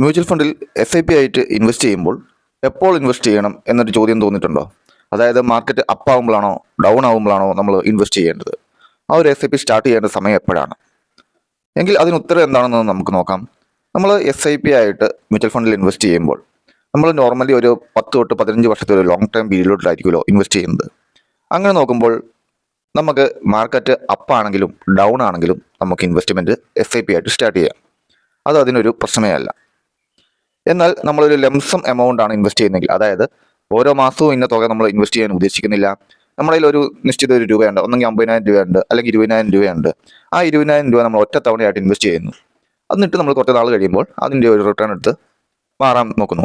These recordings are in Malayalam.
മ്യൂച്വൽ ഫണ്ടിൽ എസ് ഐ പി ആയിട്ട് ഇൻവെസ്റ്റ് ചെയ്യുമ്പോൾ എപ്പോൾ ഇൻവെസ്റ്റ് ചെയ്യണം എന്നൊരു ചോദ്യം തോന്നിയിട്ടുണ്ടോ? അതായത് മാർക്കറ്റ് അപ്പ് ആകുമ്പോഴാണോ ഡൗൺ ആകുമ്പോഴാണോ നമ്മൾ ഇൻവെസ്റ്റ് ചെയ്യേണ്ടത്? ആ ഒരു എസ് ഐ പി സ്റ്റാർട്ട് ചെയ്യേണ്ട സമയം എപ്പോഴാണ്? എങ്കിൽ അതിന് ഉത്തരം എന്താണെന്ന് നമുക്ക് നോക്കാം. നമ്മൾ എസ് ഐ പി ആയിട്ട് മ്യൂച്വൽ ഫണ്ടിൽ ഇൻവെസ്റ്റ് ചെയ്യുമ്പോൾ നമ്മൾ നോർമലി ഒരു പത്ത് തൊട്ട് പതിനഞ്ച് വർഷത്തെ ഒരു ലോങ് ടൈം പീരീഡിലോട്ടായിരിക്കുമല്ലോ ഇൻവെസ്റ്റ് ചെയ്യുന്നത്. അങ്ങനെ നോക്കുമ്പോൾ നമുക്ക് മാർക്കറ്റ് അപ്പ് ആണെങ്കിലും ഡൗൺ ആണെങ്കിലും നമുക്ക് ഇൻവെസ്റ്റ്മെന്റ് എസ് ഐ പി ആയിട്ട് സ്റ്റാർട്ട് ചെയ്യാം. അത് അതിനൊരു പ്രശ്നമേ അല്ല. എന്നാൽ നമ്മളൊരു ലംസം എമൗണ്ട് ആണ് ഇൻവെസ്റ്റ് ചെയ്യുന്നതെങ്കിൽ അതായത് ഓരോ മാസവും ഇന്ന തുക നമ്മൾ ഇൻവെസ്റ്റ് ചെയ്യാൻ ഉദ്ദേശിക്കുന്നില്ല. നമ്മുടെ കയ്യിൽ ഒരു നിശ്ചിത ഒരു രൂപയുണ്ട്. ഒന്നെങ്കിൽ അമ്പതിനായിരം രൂപയുണ്ട് അല്ലെങ്കിൽ ഇരുപതിനായിരം രൂപയുണ്ട്. ആ ഇരുപതിനായിരം രൂപ നമ്മൾ ഒറ്റ തവണയായിട്ട് ഇൻവെസ്റ്റ് ചെയ്യുന്നു. എന്നിട്ട് നമ്മൾ കുറച്ച് നാൾ കഴിയുമ്പോൾ അതിന്റെ ഒരു റിട്ടേൺ എടുത്ത് മാറാൻ നോക്കുന്നു.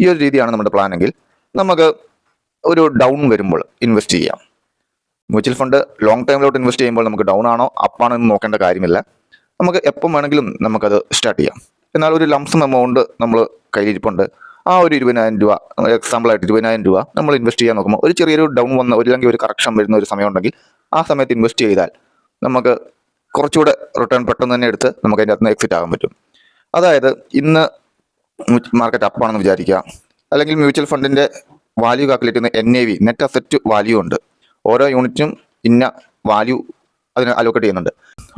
ഈ ഒരു രീതിയാണ് നമ്മുടെ പ്ലാൻ എങ്കിൽ നമുക്ക് ഒരു ഡൗൺ വരുമ്പോൾ ഇൻവെസ്റ്റ് ചെയ്യാം. മ്യൂച്വൽ ഫണ്ട് ലോങ് ടൈമിലോട്ട് ഇൻവെസ്റ്റ് ചെയ്യുമ്പോൾ നമുക്ക് ഡൗൺ ആണോ അപ്പാണോ എന്ന് നോക്കേണ്ട കാര്യമില്ല. നമുക്ക് എപ്പം വേണമെങ്കിലും നമുക്കത് സ്റ്റാർട്ട് ചെയ്യാം. എന്നാൽ ഒരു ലംസം എമൗണ്ട് നമ്മൾ കയ്യിലിരിപ്പുണ്ട്. ആ ഒരു ഇരുപതിനായിരം രൂപ എക്സാമ്പിളായിട്ട് ഇരുപതിനായിരം രൂപ നമ്മൾ ഇൻവെസ്റ്റ് ചെയ്യാൻ നോക്കുമ്പോൾ ഒരു ചെറിയൊരു ഡൗൺ വന്ന ഒരു അല്ലെങ്കിൽ ഒരു കറക്ഷൻ വരുന്ന ഒരു സമയം ഉണ്ടെങ്കിൽ ആ സമയത്ത് ഇൻവെസ്റ്റ് ചെയ്താൽ നമുക്ക് കുറച്ചുകൂടെ റിട്ടേൺ പെട്ടെന്ന് തന്നെ എടുത്ത് നമുക്ക് അതിന്റെ അകത്ത് എക്സിറ്റ് ആകാൻ പറ്റും. അതായത് ഇന്ന് മാർക്കറ്റ് അപ്പാണെന്ന് വിചാരിക്കുക. അല്ലെങ്കിൽ മ്യൂച്വൽ ഫണ്ടിന്റെ വാല്യൂ കാൽക്കുലേറ്റ് ചെയ്യുന്ന N A V net asset value ഉണ്ട്. ഓരോ യൂണിറ്റും ഇന്ന വാല്യൂ അതിന് അലോക്കേറ്റ് ചെയ്യുന്നുണ്ട്.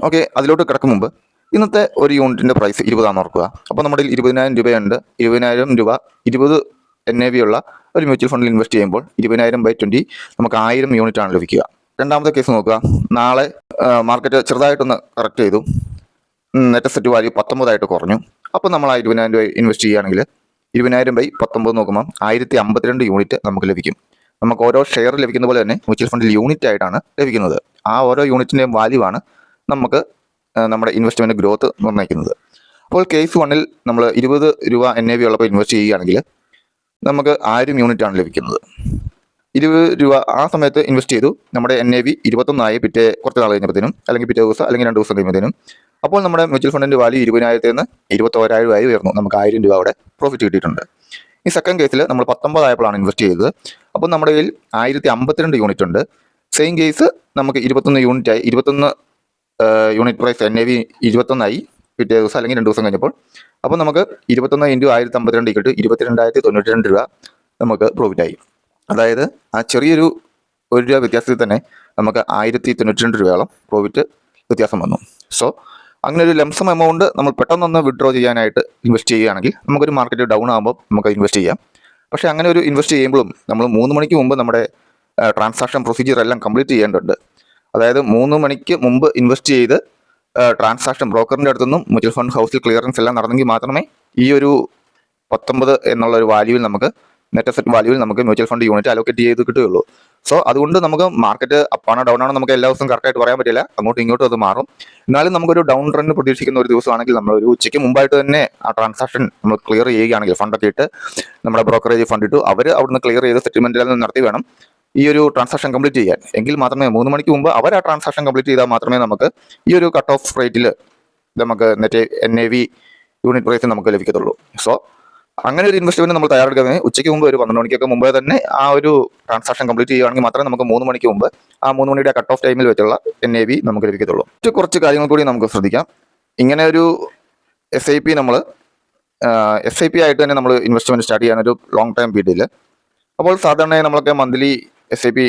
ഓക്കെ അതിലോട്ട് കിടക്കും മുമ്പ് ഇന്നത്തെ ഒരു യൂണിറ്റിന്റെ പ്രൈസ് ഇരുപതാണെന്ന് ഓർക്കുക. അപ്പോൾ നമ്മുടെ ഇരുപതിനായിരം രൂപയുണ്ട്. ഇരുപതിനായിരം രൂപ ഇരുപത് എൻ എ വി ഉള്ള ഒരു മ്യൂച്വൽ ഫണ്ടിൽ ഇൻവെസ്റ്റ് ചെയ്യുമ്പോൾ ഇരുപതിനായിരം ബൈ ട്വന്റി നമുക്ക് ആയിരം യൂണിറ്റ് ആണ് ലഭിക്കുക. രണ്ടാമത്തെ കേസ് നോക്കുക. നാളെ മാർക്കറ്റ് ചെറുതായിട്ടൊന്ന് കറക്റ്റ് ചെയ്തു. നെറ്റ് സെറ്റ് വാല്യൂ പത്തൊമ്പതായിട്ട് കുറഞ്ഞു. അപ്പോൾ നമ്മൾ ആ ഇരുപതിനായിരം രൂപ ഇൻവെസ്റ്റ് ചെയ്യുകയാണെങ്കിൽ ഇരുപതിനായിരം ബൈ പത്തൊമ്പത് നോക്കുമ്പോൾ ആയിരത്തി അമ്പത്തിരണ്ട് യൂണിറ്റ് നമുക്ക് ലഭിക്കും. നമുക്ക് ഓരോ ഷെയർ ലഭിക്കുന്ന പോലെ തന്നെ മ്യൂച്വൽ ഫണ്ടിൽ യൂണിറ്റ് ആയിട്ടാണ് ലഭിക്കുന്നത്. ആ ഓരോ യൂണിറ്റിന്റെയും വാല്യൂ ആണ് നമുക്ക് നമ്മുടെ ഇൻവെസ്റ്റ്മെന്റ് ഗ്രോത്ത് നിർണയിക്കുന്നത്. അപ്പോൾ കേസ് വണ്ണിൽ നമ്മൾ ഇരുപത് രൂപ എൻ എ വി ഉള്ളപ്പോൾ ഇൻവെസ്റ്റ് ചെയ്യുകയാണെങ്കിൽ നമുക്ക് ആയിരം യൂണിറ്റ് ആണ് ലഭിക്കുന്നത്. ഇരുപത് രൂപ ആ സമയത്ത് ഇൻവെസ്റ്റ് ചെയ്തു. നമ്മുടെ എൻ എ വി ഇരുപത്തൊന്നായി പിറ്റേ കുറച്ച് നാൾ കഴിഞ്ഞപ്പോഴത്തേനും അല്ലെങ്കിൽ പിറ്റേ ദിവസം അല്ലെങ്കിൽ രണ്ട് ദിവസം കഴിയുമ്പോഴത്തേനും അപ്പോൾ നമ്മുടെ മ്യൂച്വൽ ഫണ്ടിന്റെ വാല്യൂ ഇരുപതിനായിരത്തിൽ നിന്ന് ഇരുപത്തോരായിരം ആയി ഉയർന്നു. നമുക്ക് ആയിരം രൂപ അവിടെ പ്രോഫിറ്റ് കിട്ടിയിട്ടുണ്ട്. ഈ സെക്കൻഡ് കേസിൽ നമ്മൾ പത്തൊമ്പതായപ്പോഴാണ് ഇൻവെസ്റ്റ് ചെയ്തത്. അപ്പോൾ നമ്മുടെ കയ്യിൽ ആയിരത്തി അമ്പത്തിരണ്ട് യൂണിറ്റ് ഉണ്ട്. സെയിം കേസ് നമുക്ക് ഇരുപത്തൊന്ന് യൂണിറ്റായി ഇരുപത്തൊന്ന് unit price N A V ഇരുപത്തൊന്നായി. പിറ്റേ ദിവസം അല്ലെങ്കിൽ രണ്ട് ദിവസം കഴിഞ്ഞപ്പോൾ. അപ്പോൾ നമുക്ക് ഇരുപത്തൊന്ന് ഇന്റു ആയിരത്തി അമ്പത്തിരണ്ട് ഇക്കിട്ട് ഇരുപത്തിരണ്ടായിരത്തി തൊണ്ണൂറ്റി രണ്ട് രൂപ നമുക്ക് പ്രോഫിറ്റ് ആയി. അതായത് ആ ചെറിയൊരു ഒരു രൂപ വ്യത്യാസത്തിൽ തന്നെ നമുക്ക് ആയിരത്തി തൊണ്ണൂറ്റി രണ്ട് രൂപയോളം പ്രോഫിറ്റ് വ്യത്യാസം വന്നു. സോ അങ്ങനെ ഒരു ലംസം എമൗണ്ട് നമ്മൾ പെട്ടെന്നൊന്ന് വിഡ്രോ ചെയ്യാനായിട്ട് ഇൻവെസ്റ്റ് ചെയ്യുകയാണെങ്കിൽ നമുക്കൊരു മാർക്കറ്റ് ഡൗൺ ആകുമ്പോൾ നമുക്ക് ഇൻവെസ്റ്റ് ചെയ്യാം. പക്ഷേ അങ്ങനെ ഒരു ഇൻവെസ്റ്റ് ചെയ്യുമ്പോഴും നമ്മൾ മൂന്ന് മണിക്ക് മുമ്പ് നമ്മുടെ ട്രാൻസാക്ഷൻ പ്രൊസീജിയർ എല്ലാം കംപ്ലീറ്റ് ചെയ്യേണ്ടതുണ്ട്. അതായത് മൂന്ന് മണിക്ക് മുമ്പ് ഇൻവെസ്റ്റ് ചെയ്ത് ട്രാൻസാക്ഷൻ ബ്രോക്കറിന്റെ അടുത്തുനിന്നും മ്യൂച്വൽ ഫണ്ട് ഹൗസിൽ ക്ലിയറൻസ് എല്ലാം നടന്നെങ്കിൽ മാത്രമേ ഈ ഒരു പത്തൊമ്പത് എന്നുള്ള ഒരു വാല്യൂവിൽ നമുക്ക് നെറ്റ് അസറ്റ് വാല്യൂവിൽ നമുക്ക് മ്യൂച്വൽ ഫണ്ട് യൂണിറ്റ് അലോക്കേറ്റ് ചെയ്ത് കിട്ടുകയുള്ളൂ. സോ അതുകൊണ്ട് നമുക്ക് മാർക്കറ്റ് അപ്പാണോ ഡൗൺ ആണോ നമുക്ക് എല്ലാ ദിവസവും കറക്റ്റായിട്ട് പറയാൻ പറ്റില്ല. അങ്ങോട്ടും ഇങ്ങോട്ടും അത് മാറും. എന്നാലും നമുക്കൊരു ഡൗൺ ട്രെൻഡ് പ്രതീക്ഷിക്കുന്ന ഒരു ദിവസമാണെങ്കിൽ നമ്മൾ ഒരു ഉച്ചയ്ക്ക് മുമ്പായിട്ട് തന്നെ ആ ട്രാൻസാക്ഷൻ നമ്മൾ ക്ലിയർ ചെയ്യുകയാണെങ്കിൽ ഫണ്ടൊക്കെ ഇട്ട് നമ്മുടെ ബ്രോക്കറേജ് ഫണ്ട് ഇട്ടു അവർ അവിടുന്ന് ക്ലിയർ ചെയ്ത് സെറ്റിൽമെന്റ് എല്ലാം നടത്തി വേണം. ഈ ഒരു ട്രാൻസാക്ഷൻ കംപ്ലീറ്റ് ചെയ്യാൻ. എങ്കിൽ മാത്രമേ മൂന്ന് മണിക്ക് മുമ്പ് അവർ ആ ട്രാൻസാക്ഷൻ കംപ്ലീറ്റ് ചെയ്താൽ മാത്രമേ നമുക്ക് ഈ ഒരു കട്ട് ഓഫ് റേറ്റിൽ നമുക്ക് net N A V unit price നമുക്ക് ലഭിക്കത്തുള്ളൂ. സോ അങ്ങനെ ഒരു ഇൻവെസ്റ്റ്മെന്റ് നമ്മൾ തയ്യാറെടുക്കുന്നത് ഉച്ചയ്ക്ക് മുമ്പ് ഒരു പന്ത്രണ്ട് മണിക്കൊക്കെ മുമ്പേ തന്നെ ആ ഒരു ട്രാൻസാക്ഷൻ കംപ്ലീറ്റ് ചെയ്യുകയാണെങ്കിൽ മാത്രമേ നമുക്ക് മൂന്ന് മണിക്ക് മുമ്പ് ആ മൂന്ന് മണിയുടെ കട്ട് ഓഫ് ടൈമിൽ വെച്ചുള്ള എൻ എ വി നമുക്ക് ലഭിക്കത്തുള്ളൂ. മറ്റു കുറച്ച് കാര്യങ്ങൾ കൂടി നമുക്ക് ശ്രദ്ധിക്കാം. ഇങ്ങനെ ഒരു എസ് ഐ പി നമ്മൾ എസ് ഐ പി ആയിട്ട് തന്നെ നമ്മൾ ഇൻവെസ്റ്റ്മെന്റ് സ്റ്റാർട്ട് ചെയ്യാൻ ഒരു ലോങ് ടൈം പീരീഡിൽ അപ്പോൾ സാധാരണയായി നമ്മളൊക്കെ മന്ത്ലി എസ് ഐ പി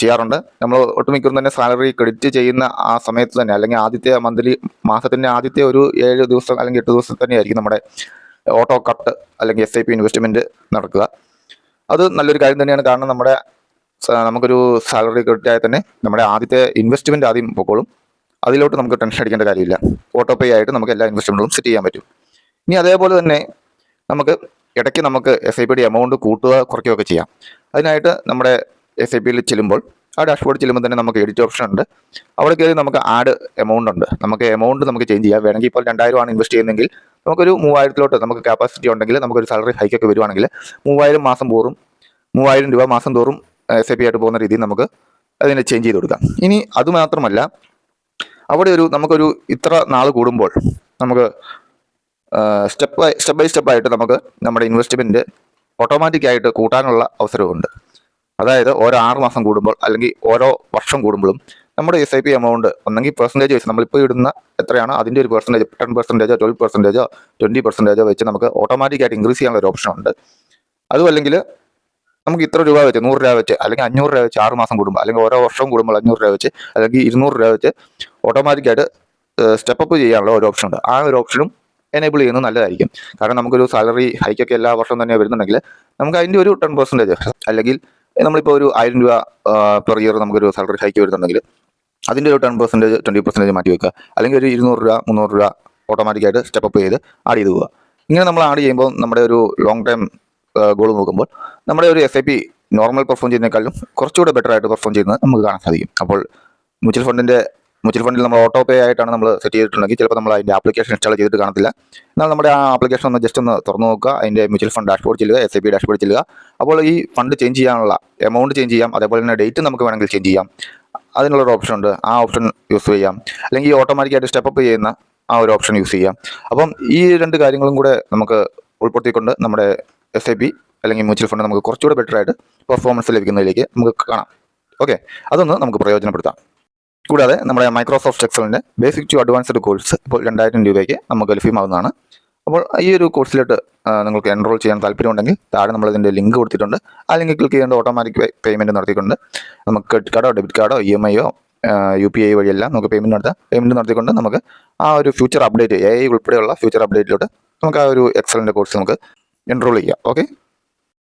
ചെയ്യാറുണ്ട്. നമ്മൾ ഒട്ടുമിക്കതും തന്നെ സാലറി ക്രെഡിറ്റ് ചെയ്യുന്ന ആ സമയത്ത് തന്നെ അല്ലെങ്കിൽ ആദ്യത്തെ മന്ത്ലി മാസത്തിന്റെ ആദ്യത്തെ ഒരു ഏഴ് ദിവസം അല്ലെങ്കിൽ എട്ട് ദിവസം തന്നെയായിരിക്കും നമ്മുടെ ഓട്ടോ കട്ട് അല്ലെങ്കിൽ എസ് ഐ പി ഇൻവെസ്റ്റ്മെന്റ് നടക്കുക. അത് നല്ലൊരു കാര്യം തന്നെയാണ്. കാരണം നമ്മുടെ നമുക്കൊരു സാലറി ക്രെഡിറ്റ് ആയാൽ തന്നെ നമ്മുടെ ആദ്യത്തെ ഇൻവെസ്റ്റ്മെന്റ് ആദ്യം പൊക്കോളും അതിലോട്ട് നമുക്ക് ടെൻഷൻ അടിക്കേണ്ട കാര്യമില്ല. ഓട്ടോ പേ ആയിട്ട് നമുക്ക് എല്ലാ ഇൻവെസ്റ്റ്മെന്റുകളും സെറ്റ് ചെയ്യാൻ പറ്റും. ഇനി അതേപോലെ തന്നെ നമുക്ക് ഇടയ്ക്ക് നമുക്ക് എസ് ഐ പിയുടെ എമൗണ്ട് കൂട്ടുക കുറയ്ക്കുകയൊക്കെ ചെയ്യാം. അതിനായിട്ട് നമ്മുടെ എസ് ഐ പിയിൽ ചെല്ലുമ്പോൾ ആ ഡാഷ്ബോർഡ് ചെല്ലുമ്പോൾ തന്നെ നമുക്ക് എഡിറ്റ് ഓപ്ഷൻ ഉണ്ട്. അവിടെ കയറി നമുക്ക് ആഡ് എമൗണ്ട് ഉണ്ട്. നമുക്ക് എമൗണ്ട് നമുക്ക് ചേഞ്ച് ചെയ്യാം. വേണമെങ്കിൽ ഇപ്പോൾ രണ്ടായിരം ആണ് ഇൻവെസ്റ്റ് ചെയ്യുന്നതെങ്കിൽ നമുക്കൊരു മൂവായിരത്തിലോട്ട് നമുക്ക് കപ്പാസിറ്റി ഉണ്ടെങ്കിൽ നമുക്കൊരു സാലറി ഹൈക്കൊക്കെ വരുവാണെങ്കിൽ മൂവായിരം മാസം തോറും മൂവായിരം രൂപ മാസം തോറും എസ് ഐ പി ആയിട്ട് പോകുന്ന രീതിയിൽ നമുക്ക് അതിനെ ചേഞ്ച് ചെയ്ത് കൊടുക്കാം. ഇനി അതുമാത്രമല്ല അവിടെ ഒരു നമുക്കൊരു ഇത്ര നാൾ കൂടുമ്പോൾ നമുക്ക് step by step by step ആയിട്ട് നമുക്ക് നമ്മുടെ ഇൻവെസ്റ്റ്മെന്റ് ഓട്ടോമാറ്റിക് ആയിട്ട് കൂട്ടാനുള്ള അവസരമുണ്ട് അതായത് ഓരോ ആറ് മാസം കൂടുമ്പോൾ അല്ലെങ്കിൽ ഓരോ വർഷം കൂടുമ്പോഴും നമ്മുടെ എസ് ഐ പി എമൗണ്ട് ഒന്നെങ്കിൽ പെർസെന്റേജ് വെച്ച് നമ്മളിപ്പോൾ ഇടുന്ന എത്രയാണോ അതിന്റെ ഒരു പെർസെന്റേജ് ടെൻ പെർസെന്റേജോ ട്വൽവ് പെർസെന്റേജോ ട്വന്റി പെർസെന്റേജോ വെച്ച് നമുക്ക് ഓട്ടോമാറ്റിക്കായിട്ട് ഇൻക്രീസ് ചെയ്യാനുള്ള ഒരു ഓപ്ഷൻ ഉണ്ട്. അതും അല്ലെങ്കിൽ നമുക്ക് ഇത്ര രൂപ വെച്ച് നൂറ് രൂപ വെച്ച് അല്ലെങ്കിൽ അഞ്ഞൂറ് രൂപ വെച്ച് ആറ് മാസം കൂടുമ്പോൾ അല്ലെങ്കിൽ ഓരോ വർഷം കൂടുമ്പോൾ അഞ്ഞൂറ് രൂപ വെച്ച് അല്ലെങ്കിൽ ഇരുന്നൂറ് രൂപ വെച്ച് ഓട്ടോമാറ്റിക്കായിട്ട് സ്റ്റെപ്പ് അപ്പ് ചെയ്യാനുള്ള ഒരു ഓപ്ഷൻ ഉണ്ട്. ആ ഒരു ഓപ്ഷനും എനേബിൾ ചെയ്യുന്നത് നല്ലതായിരിക്കും. കാരണം നമുക്കൊരു സാലറി ഹൈക്കൊക്കെ എല്ലാ വർഷവും തന്നെ വരുന്നുണ്ടെങ്കിൽ നമുക്ക് അതിന്റെ ഒരു ടെൻ പെർസെന്റേജ് അല്ലെങ്കിൽ നമ്മളിപ്പോൾ ഒരു ആയിരം രൂപ പെർ ഇയർ നമുക്കൊരു സാലറി ഹൈക്ക് വരുന്നുണ്ടെങ്കിൽ അതിന്റെ ഒരു ടെൻ പെർസെന്റേജ് ട്വന്റി പെർസെന്റേജ് മാറ്റി വെക്കുക. അല്ലെങ്കിൽ ഒരു ഇരുന്നൂറ് രൂപ മുന്നൂറ് രൂപ ഓട്ടോമാറ്റിക്കായിട്ട് സ്റ്റെപ്പ് ചെയ്ത് ആഡ് ചെയ്ത് പോവുക. ഇങ്ങനെ നമ്മൾ ആഡ് ചെയ്യുമ്പോൾ നമ്മുടെ ഒരു ലോങ് ടൈം ഗോൾ നോക്കുമ്പോൾ നമ്മുടെ ഒരു S I P normal perform ചെയ്യുന്നതിനേക്കാളും കുറച്ചുകൂടെ ബെറ്റർ ആയിട്ട് പെർഫോം ചെയ്യുന്നത് നമുക്ക് കാണാൻ സാധിക്കും. അപ്പോൾ മ്യൂച്വൽ ഫണ്ടിന്റെ മ്യൂച്വൽ ഫണ്ടിൽ നമ്മൾ ഓട്ടോ പേ ആയിട്ടാണ് നമ്മൾ സെറ്റ് ചെയ്തിട്ടുണ്ടെങ്കിൽ ചിലപ്പോൾ നമ്മൾ അതിന്റെ ആപ്ലിക്കേഷൻ ഇൻസ്റ്റാൾ ചെയ്തിട്ട് കാണത്തില്ല. എന്നാൽ നമ്മുടെ ആ ആപ്ലിക്കേഷൻ ഒന്ന് ജസ്റ്റ് ഒന്ന് തുറന്നു നോക്കുക അതിന്റെ മ്യൂച്വൽ ഫണ്ട് ഡാഷ്ബോർഡ് ചെല്ലുക എസ് ഐ പി ഡാഷ്ബോർഡ് ചെല്ലുക. അപ്പോൾ ഈ ഫണ്ട് ചേഞ്ച് ചെയ്യാനുള്ള എമൗണ്ട് ചേഞ്ച് ചെയ്യാം അതേപോലെ തന്നെ ഡേറ്റ് നമുക്ക് വേണമെങ്കിൽ ചേഞ്ച് ചെയ്യാം. അതിനുള്ളൊരു ഓപ്ഷൻ ഉണ്ട്. ആ ഓപ്ഷൻ യൂസ് ചെയ്യാം. അല്ലെങ്കിൽ ഓട്ടോമാറ്റിക്കായിട്ട് സ്റ്റെപ്പ് ചെയ്യുന്ന ആ ഒരു ഓപ്ഷൻ യൂസ് ചെയ്യാം. അപ്പം ഈ രണ്ട് കാര്യങ്ങളും കൂടെ നമുക്ക് ഉൾപ്പെടുത്തിക്കൊണ്ട് നമ്മുടെ എസ് ഐ പി അല്ലെങ്കിൽ മ്യൂച്വൽ ഫണ്ട് നമുക്ക് കുറച്ചുകൂടെ ബെറ്ററായിട്ട് പെർഫോമൻസ് ലഭിക്കുന്നതിലേക്ക് നമുക്ക് കാണാം. ഓക്കെ അതൊന്ന് നമുക്ക് പ്രയോജനപ്പെടുത്താം. കൂടാതെ നമ്മുടെ മൈക്രോസോഫ്റ്റ് എക്സലിന്റെ ബേസിക് ടു അഡ്വാൻസ്ഡ് കോഴ്സ് ഇപ്പോൾ രണ്ടായിരം രൂപയ്ക്ക് നമുക്ക് ലഭ്യമാകുന്നതാണ് അപ്പോൾ ഈ ഒരു കോഴ്സിലോട്ട് നിങ്ങൾക്ക് എൻറോൾ ചെയ്യാൻ താല്പര്യമുണ്ടെങ്കിൽ താഴെ നമ്മൾ ഇതിന്റെ ലിങ്ക് കൊടുത്തിട്ടുണ്ട്. ആ ലിങ്ക് ക്ലിക്ക് ചെയ്യേണ്ട ഓട്ടോമാറ്റിക് പേയ്മെന്റ് നടത്തിക്കൊണ്ട് നമുക്ക് ക്രെഡിറ്റ് കാർഡോ ഡെബിറ്റ് കാർഡോ ഇ എം ഐയോ യു പി ഐ വഴിയെല്ലാം നമുക്ക് പേയ്മെന്റ് നടത്താം. പേയ്മെന്റ് നടത്തിക്കൊണ്ട് നമുക്ക് ആ ഒരു ഫ്യൂച്ചർ അപ്ഡേറ്റ് എ ഐ ഉൾപ്പെടെയുള്ള ഫ്യൂച്ചർ അപ്ഡേറ്റിലോട്ട് നമുക്ക് ആ ഒരു എക്സലിന്റെ കോഴ്സ് നമുക്ക് എൻറോൾ ചെയ്യാം. ഓക്കെ